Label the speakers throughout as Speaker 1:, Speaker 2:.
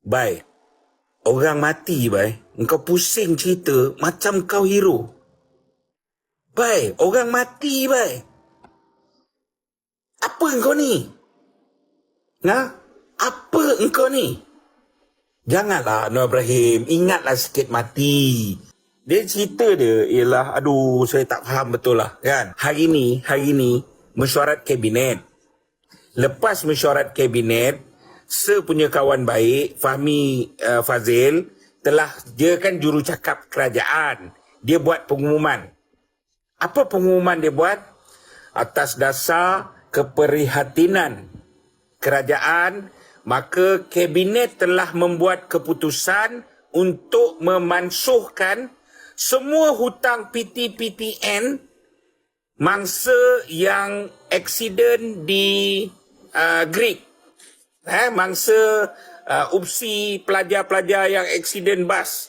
Speaker 1: Bai, orang mati, bai. Engkau pusing cerita macam kau hero. Bai, orang mati, bai. Apa engkau ni? Nah, apa engkau ni? Janganlah Nur Ibrahim, ingatlah sikit mati. Dia cerita dia ialah aduh saya tak faham betul lah kan. Hari ni, hari ni mesyuarat kabinet. Lepas mesyuarat kabinet, saya punya kawan baik Fahmi uh, Fazil telah dia kan juru cakap kerajaan. Dia buat pengumuman. Apa pengumuman dia buat? Atas dasar keprihatinan kerajaan, maka kabinet telah membuat keputusan untuk memansuhkan semua hutang PT-PTN mangsa yang aksiden di uh, Greek. Eh, mangsa uh, UPSI pelajar-pelajar yang aksiden bas.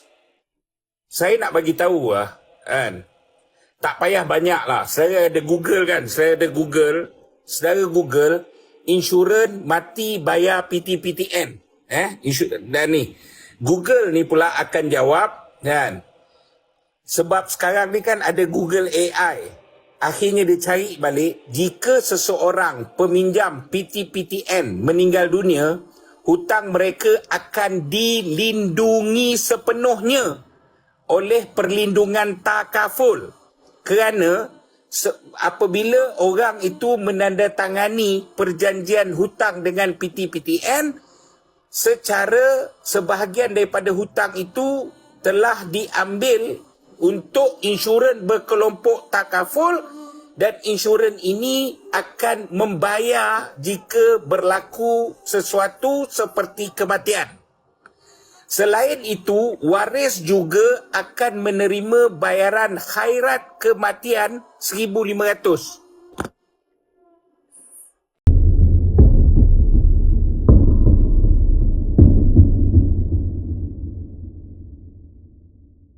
Speaker 1: Saya nak bagi tahu lah, kan. Tak payah banyak lah. Saya ada Google kan. Saya ada Google. Saudara Google, insurans mati bayar PT-PTN. Eh, insurans. Dan ni, Google ni pula akan jawab, kan. Sebab sekarang ni kan ada Google AI. Akhirnya dia cari balik, jika seseorang peminjam PT-PTN meninggal dunia, hutang mereka akan dilindungi sepenuhnya oleh perlindungan takaful. Kerana se- apabila orang itu menandatangani perjanjian hutang dengan PT-PTN, secara sebahagian daripada hutang itu telah diambil untuk insurans berkelompok takaful dan insurans ini akan membayar jika berlaku sesuatu seperti kematian. Selain itu, waris juga akan menerima bayaran khairat kematian 1500